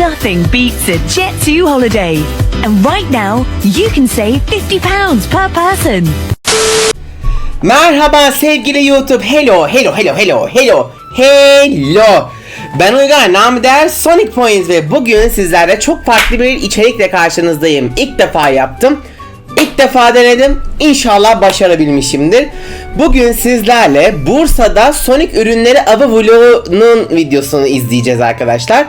Nothing beats a Jet2 holiday. And right now, you can save £50 per person. Merhaba sevgili YouTube. Hello, hello, hello, hello, hello, hello. Ben Uygar, namı değer Sonic Points ve bugün sizlerle çok farklı bir içerikle karşınızdayım. İlk defa yaptım. İlk defa denedim. İnşallah başarabilmişimdir. Bugün sizlerle Bursa'da Sonic ürünleri avı vlogunun videosunu izleyeceğiz arkadaşlar.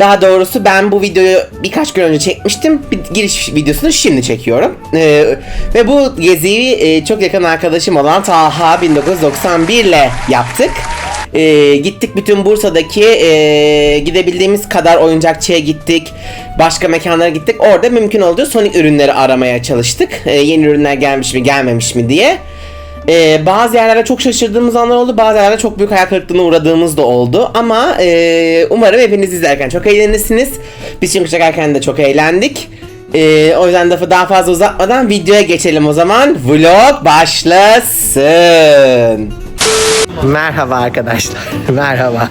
Daha doğrusu ben bu videoyu birkaç gün önce çekmiştim. Bir giriş videosunu şimdi çekiyorum. Ee, ve bu geziyi e, çok yakın arkadaşım olan Taha 1991 ile yaptık. Ee, gittik bütün Bursa'daki e, gidebildiğimiz kadar oyuncakçıya gittik. Başka mekanlara gittik. Orada mümkün olduğu Sonic ürünleri aramaya çalıştık. Ee, yeni ürünler gelmiş mi gelmemiş mi diye. Ee, bazı yerlerde çok şaşırdığımız anlar oldu. Bazı yerlerde çok büyük hayal kırıklığına uğradığımız da oldu. Ama e, umarım hepiniz izlerken çok eğlenirsiniz. Biz çünkü çekerken de çok eğlendik. Ee, o yüzden lafı daha fazla uzatmadan videoya geçelim o zaman. Vlog başlasın. Merhaba arkadaşlar. Merhaba.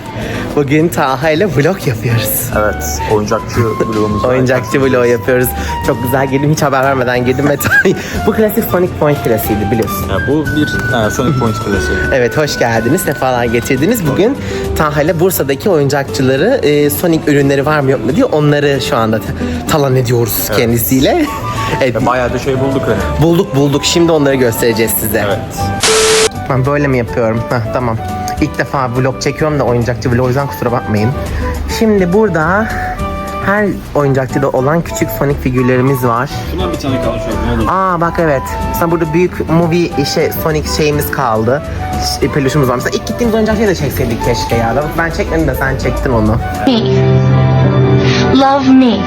Bugün Taha ile vlog yapıyoruz. Evet, oyuncakçı vlogumuz var. Oyuncakçı vlog yapıyoruz. Çok güzel girdim. Hiç haber vermeden girdim ve bu klasik Sonic Point klasiğiydi biliyorsun. Ya bu bir e, Sonic Point klasiği. Evet hoş geldiniz. Sefalar getirdiniz. Bugün Taha ile Bursa'daki oyuncakçıları e, Sonic ürünleri var mı yok mu diye onları şu anda ta- talan ediyoruz kendisiyle. Evet, Ve bayağı da şey bulduk hani. bulduk bulduk. Şimdi onları göstereceğiz size. Evet. Ben böyle mi yapıyorum? Heh, tamam. İlk defa vlog çekiyorum da oyuncakçı vlog o yüzden kusura bakmayın. Şimdi burada her oyuncakçıda olan küçük Sonic figürlerimiz var. Şundan bir tane kalmış olur. Aa bak evet. Mesela burada büyük movie şey Sonic şeyimiz kaldı. Ş- Peluşumuz var. Mesela ilk gittiğimiz oyuncakçıyı da çekseydik keşke ya. Ben çekmedim de sen çektin onu. Love me.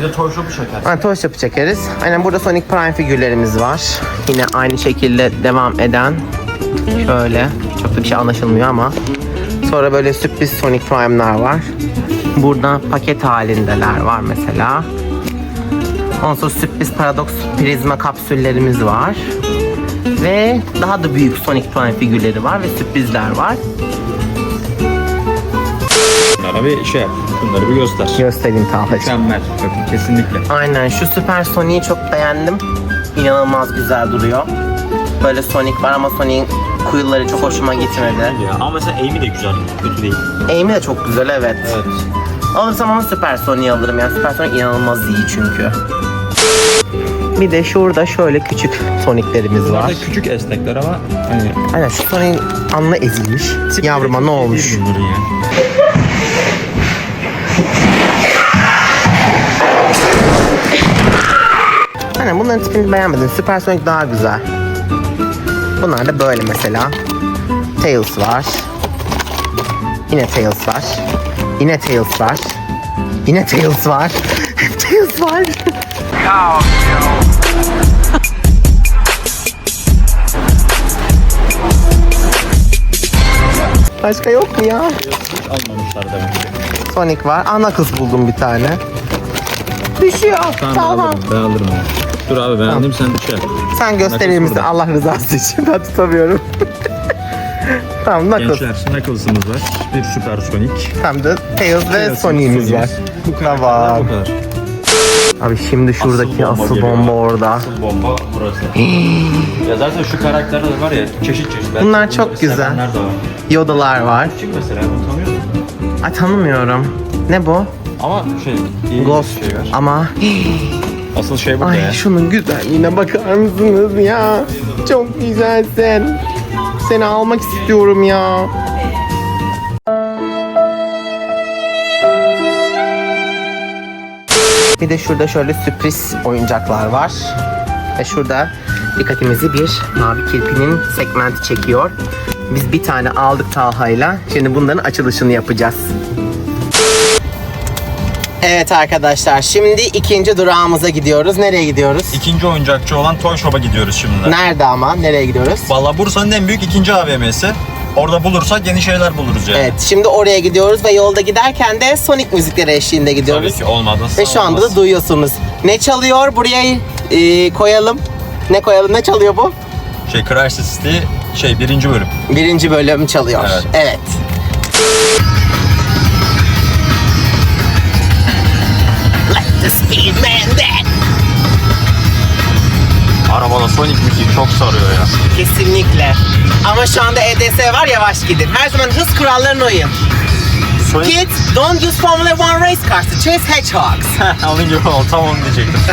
Bir de Toy Shop'u çeker. Ha, Toy Shop'u çekeriz. Aynen burada Sonic Prime figürlerimiz var. Yine aynı şekilde devam eden. Şöyle. Çok da bir şey anlaşılmıyor ama. Sonra böyle sürpriz Sonic Prime'lar var. Burada paket halindeler var mesela. Ondan sonra sürpriz Paradox prizma kapsüllerimiz var. Ve daha da büyük Sonic Prime figürleri var ve sürprizler var. Bunlara bir şey yap. Bunları bir göster. Göstereyim Talha'cığım. Mükemmel. Bakın kesinlikle. Aynen şu Süper Sonic'i çok beğendim. İnanılmaz güzel duruyor. Böyle Sonic var ama Sonic'in kuyuları çok hoşuma gitmedi. Ya. Ama mesela Amy de güzel. Kötü değil. Aim'i de çok güzel evet. Evet. Alırsam ama Süper Sonic'i alırım. Yani Süper Sonic inanılmaz iyi çünkü. Bir de şurada şöyle küçük Sonic'lerimiz Bunlar var. da küçük esnekler ama hani Aynen şu Sonic'in alnı ezilmiş. Yavruma ne olmuş? Ya. Aynen bunların tipini beğenmedim. Süper Sonic daha güzel. Bunlar da böyle mesela. Tails var. Yine Tails var. Yine Tails var. Yine Tails var. Hep Tails var. Başka yok mu ya? Hiç almamışlar demek ki. Sonic var. Ana kız buldum bir tane. Düşüyor. Tamam. Ben alırım onu. Dur abi beğendim sen şey yap. Sen gösterir misin burada. Allah rızası için? Ben tutamıyorum. tamam Knuckles. Gençler Knuckles'ımız var. Bir Süper Sonic. Hem de Tails ve Sonic'imiz var. Bu kadar. Tamam. Bu kadar. Abi şimdi şuradaki asıl bomba, geliyor. orada. Asıl bomba burası. ya zaten şu karakterler var ya çeşit çeşit. Ben Bunlar çok güzel. var. Yodalar var. Kim mesela bunu tanıyor musun? Ay tanımıyorum. Ne bu? Ama şey iyi Ghost. bir şey var. Ama Asıl şey burada ay ya. şunun güzelliğine bakar mısınız ya? Çok güzelsin. Seni almak istiyorum ya. Bir de şurada şöyle sürpriz oyuncaklar var. Ve şurada dikkatimizi bir mavi kirpinin segmenti çekiyor. Biz bir tane aldık Talha'yla. Şimdi bunların açılışını yapacağız. Evet arkadaşlar şimdi ikinci durağımıza gidiyoruz. Nereye gidiyoruz? İkinci oyuncakçı olan Toy Shop'a gidiyoruz şimdi. Nerede ama? Nereye gidiyoruz? Valla Bursa'nın en büyük ikinci AVM'si. Orada bulursak yeni şeyler buluruz yani. Evet şimdi oraya gidiyoruz ve yolda giderken de Sonic müzikleri eşliğinde gidiyoruz. Tabii ki olmadı. Ve şu anda da duyuyorsunuz. Ne çalıyor? Buraya e, koyalım. Ne koyalım? Ne çalıyor bu? Şey Crysis City şey birinci bölüm. Birinci bölüm çalıyor. Evet. evet. Man dead. Arabada Sonic müziği çok sarıyor ya. Kesinlikle. Ama şu anda EDS var yavaş gidin. Her zaman hız kurallarına uyun. Sonic Kids, don't use Formula One race cars to chase hedgehogs. alınca o tam onu diyecektim.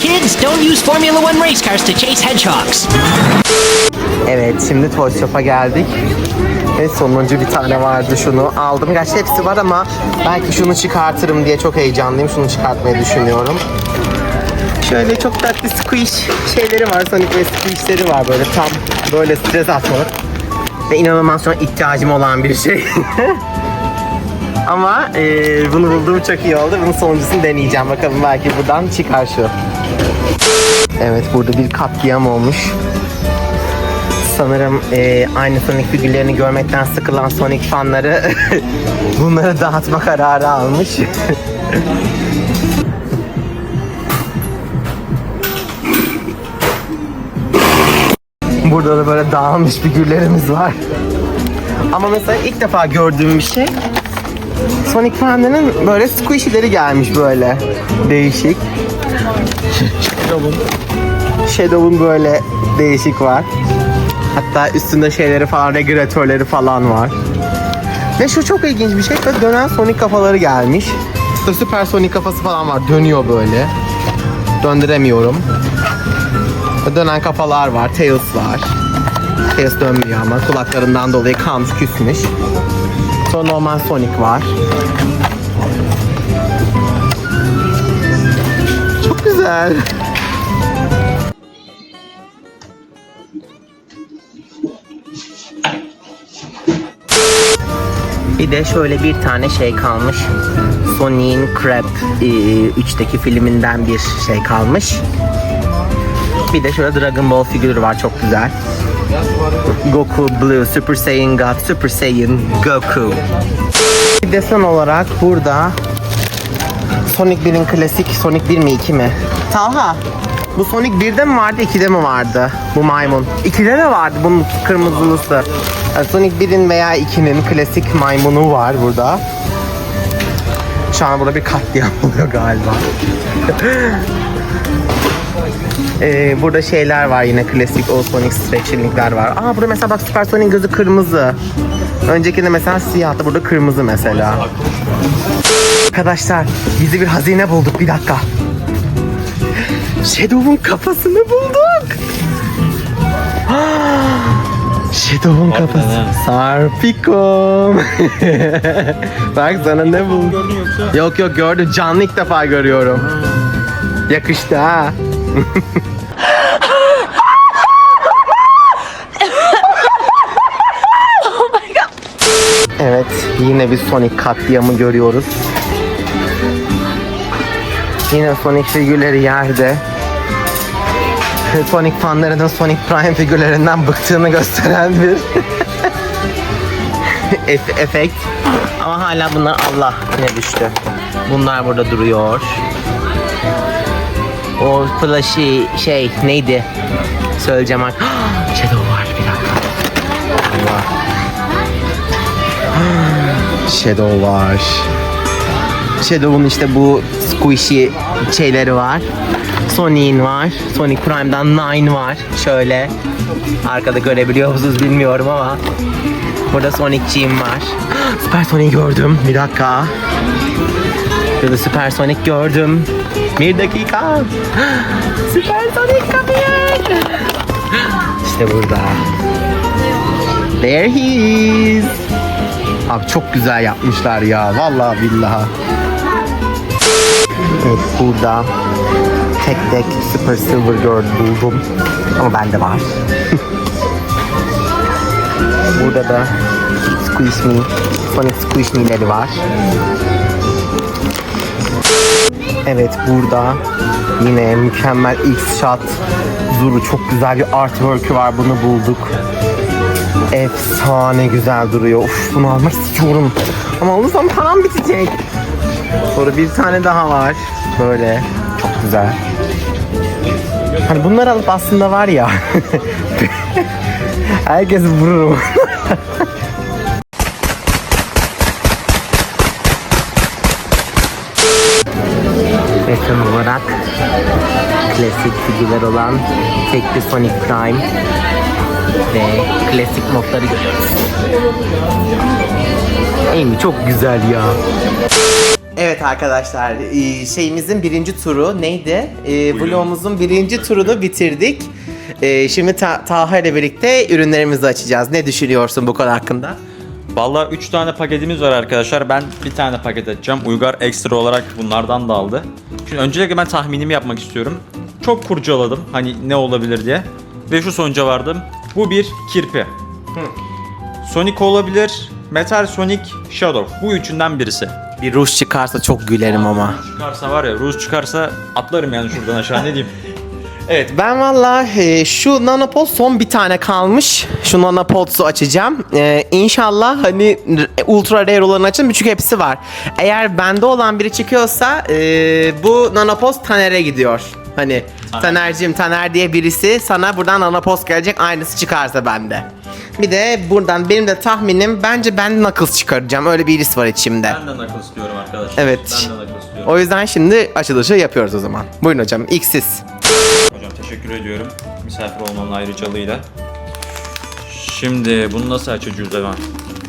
Kids, don't use Formula One race cars to chase hedgehogs. Evet şimdi Toy Shop'a geldik. Ve sonuncu bir tane vardı şunu aldım. Gerçi hepsi var ama belki şunu çıkartırım diye çok heyecanlıyım. Şunu çıkartmayı düşünüyorum. Şöyle çok tatlı squish şeyleri var. Sonic ve squishleri var böyle tam böyle stres atmalık. Ve inanılmaz şu an ihtiyacım olan bir şey. Ama eee, bunu bulduğum çok iyi oldu. Bunun sonuncusunu deneyeceğim. Bakalım belki buradan çıkar şu. Evet burada bir katliam olmuş sanırım e, aynı Sonic figürlerini görmekten sıkılan Sonic fanları bunları dağıtma kararı almış. Burada da böyle dağılmış figürlerimiz var. Ama mesela ilk defa gördüğüm bir şey Sonic fanlarının böyle squishy'leri gelmiş böyle. Değişik. Shadow'un Shadow'un böyle değişik var. Hatta üstünde şeyleri falan, regülatörleri falan var. Ve şu çok ilginç bir şey. Böyle dönen Sonic kafaları gelmiş. İşte süper Sonic kafası falan var. Dönüyor böyle. Döndüremiyorum. Dönen kafalar var. Tails var. Tails dönmüyor ama kulaklarından dolayı kalmış küsmüş. Sonra normal Sonic var. Çok güzel. Bir de şöyle bir tane şey kalmış. Sonic'in Crab 3'teki filminden bir şey kalmış. Bir de şöyle Dragon Ball figürü var çok güzel. Goku Blue, Super Saiyan God, Super Saiyan Goku. Bir de son olarak burada Sonic 1'in klasik Sonic 1 mi 2 mi? Talha bu Sonic 1'de mi vardı 2'de mi vardı bu maymun? 2'de de vardı bunun kırmızılısı. Sonic 1'in veya 2'nin klasik maymunu var burada. Şu an burada bir katliam oluyor galiba. Ee, burada şeyler var yine klasik o Sonic stretching'ler var. Aa burada mesela bak Super Sonic gözü kırmızı. Öncekinde mesela siyahtı burada kırmızı mesela. Arkadaşlar gizli bir hazine bulduk bir dakika. Shadow'un kafasını bulduk. Shadow'un kafası. Sarpikom. Bak sana ne buldum. Yok yok gördüm canlı ilk defa görüyorum. Yakıştı ha. Evet, yine bir Sonic katliamı görüyoruz. Yine Sonic figürleri yerde. Sonic fanlarının Sonic Prime figürlerinden bıktığını gösteren bir Ef- efekt. Ama hala bunlar Allah yine düştü. Bunlar burada duruyor. O flashy şey neydi? Söyleyeceğim artık. Shadow var bir dakika. Allah. Shadow var. Shadow'un işte bu squishy şeyleri var. Sonic'in var. Sonic Prime'dan Nine var. Şöyle. Arkada görebiliyor musunuz bilmiyorum ama. Burada Sonic'ciğim var. Süper Sonic gördüm. Bir dakika. Burada Süper Sonic gördüm. Bir dakika. Süper Sonic kapıyı. İşte burada. There he is. Abi çok güzel yapmışlar ya. Vallahi billahi. Evet burada tek tek Super Silver Girl buldum. Ama bende var. burada da Squish Me, Sonic Squish Me'leri var. Evet burada yine mükemmel X-Shot Zuru çok güzel bir artwork'ü var bunu bulduk. Efsane güzel duruyor. Uf bunu almak istiyorum. Ama alırsam param bitecek. Sonra bir tane daha var. Böyle çok güzel. Hani bunları alıp aslında var ya. herkes vururum. Ve olarak klasik figürler olan tek bir Sonic Prime ve klasik modları görüyoruz. Amy çok güzel ya. Arkadaşlar e, şeyimizin birinci turu neydi? E, vlogumuzun birinci turunu bitirdik. E, Şimdi Ta- Taha ile birlikte ürünlerimizi açacağız. Ne düşünüyorsun bu konu hakkında? Valla 3 tane paketimiz var arkadaşlar. Ben bir tane paket açacağım. Uygar ekstra olarak bunlardan da aldı. Şimdi öncelikle ben tahminimi yapmak istiyorum. Çok kurcaladım hani ne olabilir diye. Ve şu sonuca vardım. Bu bir kirpi. Sonic olabilir. Metal Sonic Shadow. Bu üçünden birisi. Bir ruj çıkarsa çok gülerim ama. Çıkarsa var ya Ruz çıkarsa atlarım yani şuradan aşağı ne diyeyim. Evet ben valla e, şu nanopod son bir tane kalmış. Şu nanopods'u açacağım. E, inşallah hani ultra rare olanı açın çünkü hepsi var. Eğer bende olan biri çıkıyorsa e, bu nanopod Taner'e gidiyor. Hani Taner'cim Taner diye birisi sana buradan nanopod gelecek aynısı çıkarsa bende. Bir de buradan benim de tahminim bence ben Knuckles çıkaracağım. Öyle bir iris var içimde. Ben de Knuckles istiyorum arkadaşlar. Evet. Ben de Knuckles istiyorum. O yüzden şimdi açılışı yapıyoruz o zaman. Buyurun hocam ilk siz. Hocam teşekkür ediyorum. Misafir olmanın ayrıcalığıyla. Şimdi bunu nasıl açacağız hemen?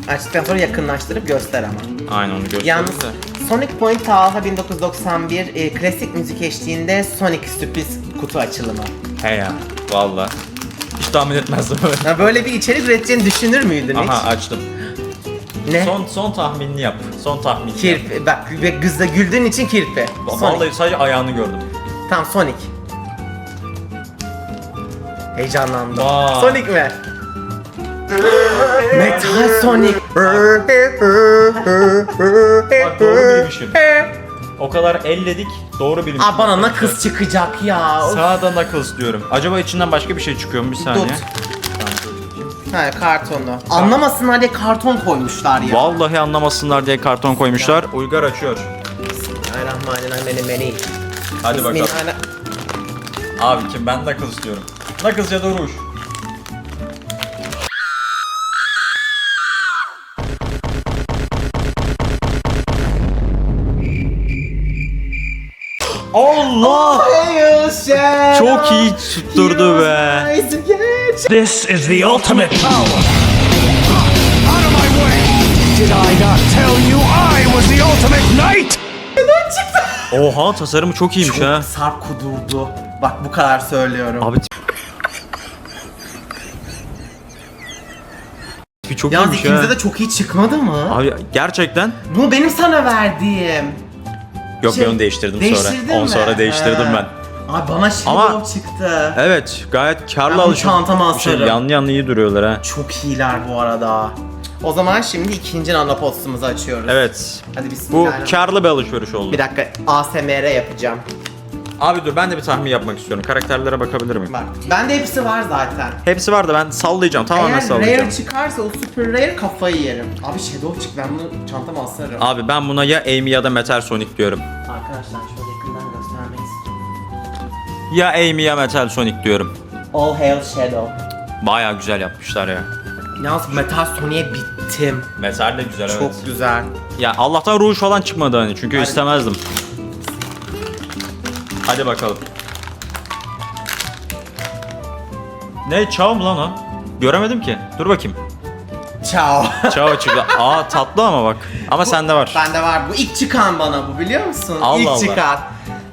Açtıktan sonra yakınlaştırıp göster ama. Aynen onu göstereyim Yalnız de. Sonic Point Taha 1991 e, klasik müzik eşliğinde Sonic sürpriz kutu açılımı. He ya. Valla. Hiç tahmin etmezdim böyle. Ya böyle bir içerik üreteceğini düşünür müydün Aha hiç? açtım. Ne? Son son tahminini yap. Son tahminini yap. Kirpi. Bak ve güzde güldüğün için kirpi. Sonic. Vallahi sadece ayağını gördüm. Tamam Sonic. Heyecanlandım. Vay. Sonic mi? Metal Sonic. Bak doğru bilmişim. O kadar elledik doğru bilmişim. Aa bana Knuckles çıkacak ya. Of. Sağda Knuckles diyorum. Acaba içinden başka bir şey çıkıyor mu bir saniye? Tut. Ha kartonu. Anlamasınlar diye karton koymuşlar ya. Vallahi anlamasınlar diye karton koymuşlar. Uygar açıyor. Bismillahirrahmanirrahim. Beni beni. Hadi bakalım. Abi kim ben Knuckles diyorum. Knuckles ya da Rouge. Allah! Çok iyi tutturdu be. This is the ultimate power. Out of my way! Did I not tell you I was the ultimate knight? Oha tasarımı çok iyiymiş ha. Sarp kudurdu. Bak bu kadar söylüyorum. Abi tipi çok Yalnız iyiymiş ikimize de çok iyi çıkmadı mı? Abi gerçekten Bu benim sana verdiğim. Yok Şey, ben onu değiştirdim değiştirdin sonra. On mi? sonra değiştirdim He. ben. Abi bana Shadow Ama- çıktı. Evet gayet karlı Ben bu alışveriş. çantama Bir şey, asarım. yanlı yanlı iyi duruyorlar ha. Çok iyiler bu arada. O zaman şimdi ikinci nanopostumuzu açıyoruz. Evet. Hadi Bu bismillahirrahmanirrahim. karlı bir alışveriş oldu. Bir dakika ASMR yapacağım. Abi dur ben de bir tahmin yapmak istiyorum. Karakterlere bakabilir miyim? Bak bende hepsi var zaten. Hepsi var da ben sallayacağım. Tamamen Eğer sallayacağım. rare çıkarsa o super rare kafayı yerim. Abi Shadow çık ben bunu çantama asarım. Abi ben buna ya Amy ya da Metal Sonic diyorum. Arkadaşlar şöyle yakından göstermek istiyorum. Ya Amy ya Metal Sonic diyorum. All Hail Shadow. Baya güzel yapmışlar ya. Yalnız Metal Sonic'e bittim. Metal de güzel Çok evet. güzel. Ya Allah'tan Rouge falan çıkmadı hani çünkü istemezdim. Hadi bakalım. Ne çağ mı lan o? Göremedim ki. Dur bakayım. Ciao. Çağ çıktı. Aa tatlı ama bak. Ama sende var. Bende var bu ilk çıkan bana bu biliyor musun? Allah ilk Allah. çıkan.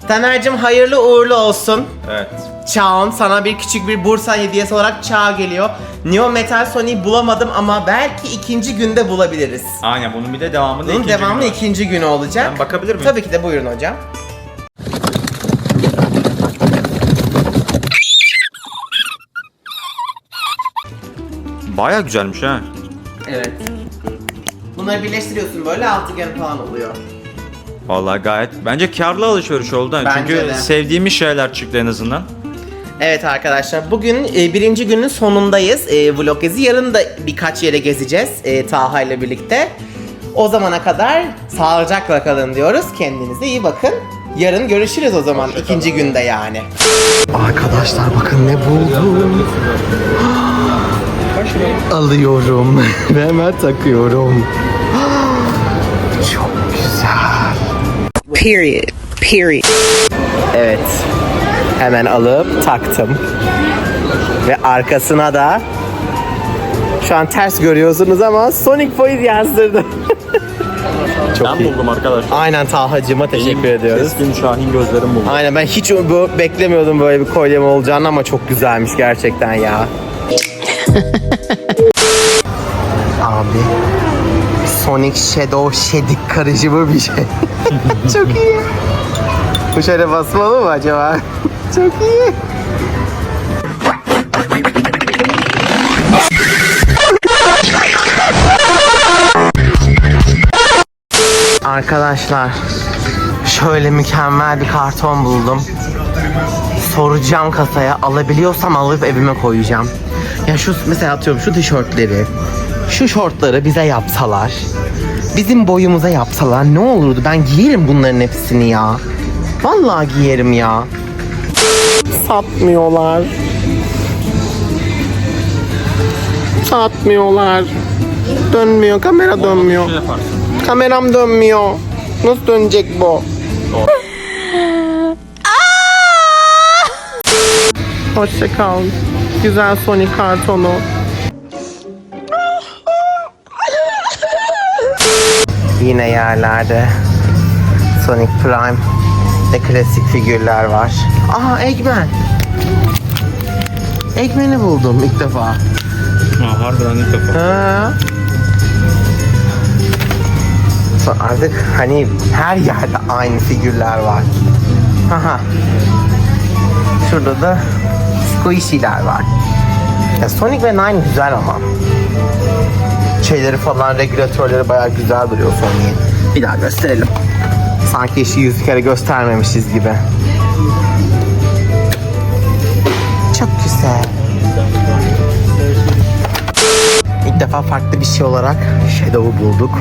Taner'cim hayırlı uğurlu olsun. Evet. Çağ'ın sana bir küçük bir Bursa hediyesi olarak Çağ geliyor. Neo Metal Sonic'i bulamadım ama belki ikinci günde bulabiliriz. Aynen bunun bir de devamında Bunun ikinci devamı gün var. ikinci gün olacak. Ben bakabilir miyim? Tabii ki de buyurun hocam. Baya güzelmiş ha. Evet. Bunları birleştiriyorsun böyle altıgen falan oluyor. Vallahi gayet. Bence karlı alışveriş oldu. ha. Bence Çünkü de. sevdiğimiz şeyler çıktı en azından. Evet arkadaşlar bugün e, birinci günün sonundayız. E, vlog gezi. Yarın da birkaç yere gezeceğiz e, Taha ile birlikte. O zamana kadar sağlıcakla kalın diyoruz. Kendinize iyi bakın. Yarın görüşürüz o zaman ikinci günde yani. Arkadaşlar bakın ne buldum. Alıyorum ve hemen takıyorum. Çok güzel. Period. Period. Evet. Hemen alıp taktım. Ve arkasına da şu an ters görüyorsunuz ama Sonic Point yazdırdım. Çok Ben iyi. buldum arkadaşlar. Aynen Tahacığıma teşekkür ediyoruz. Keskin Şahin gözlerim buldum. Aynen ben hiç bu beklemiyordum böyle bir kolyem olacağını ama çok güzelmiş gerçekten ya. Abi Sonic Shadow Shedik karışımı bir şey. çok iyi. Bu şöyle basmalı mı acaba? çok iyi. Arkadaşlar şöyle mükemmel bir karton buldum. Soracağım kasaya alabiliyorsam alıp evime koyacağım. Ya şu mesela atıyorum şu tişörtleri, şu şortları bize yapsalar, bizim boyumuza yapsalar ne olurdu? Ben giyerim bunların hepsini ya. Vallahi giyerim ya. Satmıyorlar. Satmıyorlar. Dönmüyor, kamera dönmüyor. Ne yaparsın? Kameram dönmüyor. Nasıl dönecek bu? Hoşça kal. Güzel Sonic kartonu. Yine yerlerde Sonic Prime ve klasik figürler var. Aha Eggman. Eggman'i buldum ilk defa. Ha, harbiden ilk defa. Ha. Sonra Artık hani her yerde aynı figürler var. Haha. Şurada da squishy'ler var. Ya Sonic ve Nine güzel ama. Şeyleri falan, regülatörleri bayağı güzel duruyor Sonic'in. Bir daha gösterelim. Sanki işi yüz kere göstermemişiz gibi. Çok güzel. İlk defa farklı bir şey olarak Shadow'u bulduk.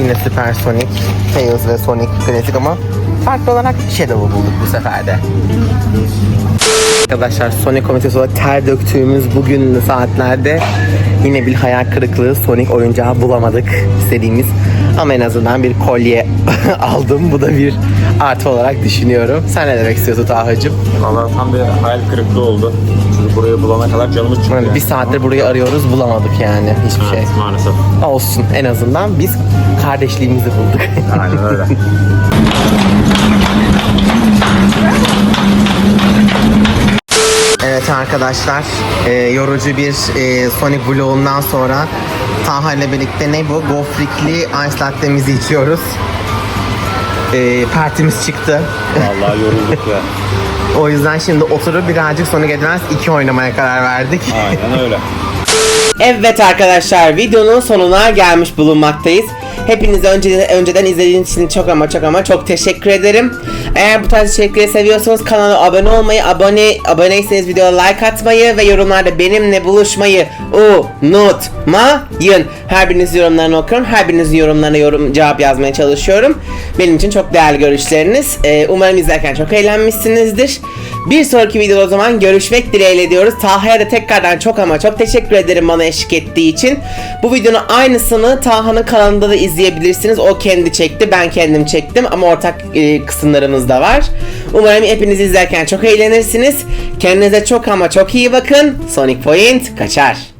Yine Super Sonic, Tails ve Sonic klasik ama farklı olarak Shadow'u bulduk bu sefer de. Arkadaşlar Sonic komitesi olarak ter döktüğümüz bugün saatlerde yine bir hayal kırıklığı Sonic oyuncağı bulamadık istediğimiz. Ama en azından bir kolye aldım. Bu da bir artı olarak düşünüyorum. Sen ne demek istiyorsun Taha'cığım? Valla tam bir hayal kırıklığı oldu. Çünkü burayı bulana kadar canımız çıktı. Yani bir saattir burayı arıyoruz bulamadık yani hiçbir şey. Evet, maalesef. Olsun en azından biz kardeşliğimizi bulduk. Aynen öyle. evet arkadaşlar e, yorucu bir e, Sonic vlogundan sonra Taha ile birlikte ne bu? Gofrikli ice latte'mizi içiyoruz. E, partimiz çıktı. Vallahi yorulduk ya. O yüzden şimdi oturup birazcık Sonic Advance 2 oynamaya karar verdik. Aynen öyle. Evet arkadaşlar videonun sonuna gelmiş bulunmaktayız. Hepinize önce, önceden izlediğiniz için çok ama çok ama çok teşekkür ederim. Eğer bu tarz içerikleri seviyorsanız kanala abone olmayı, abone aboneyseniz videoya like atmayı ve yorumlarda benimle buluşmayı unutmayın. Her birinizin yorumlarını okuyorum. Her birinizin yorumlarına yorum cevap yazmaya çalışıyorum. Benim için çok değerli görüşleriniz. Ee, umarım izlerken çok eğlenmişsinizdir. Bir sonraki videoda o zaman görüşmek dileğiyle diyoruz. Taha'ya da tekrardan çok ama çok teşekkür ederim bana eşlik ettiği için. Bu videonun aynısını Taha'nın kanalında da izleyebilirsiniz. O kendi çekti, ben kendim çektim ama ortak e, kısımlarımız da var. Umarım hepiniz izlerken çok eğlenirsiniz. Kendinize çok ama çok iyi bakın. Sonic Point kaçar.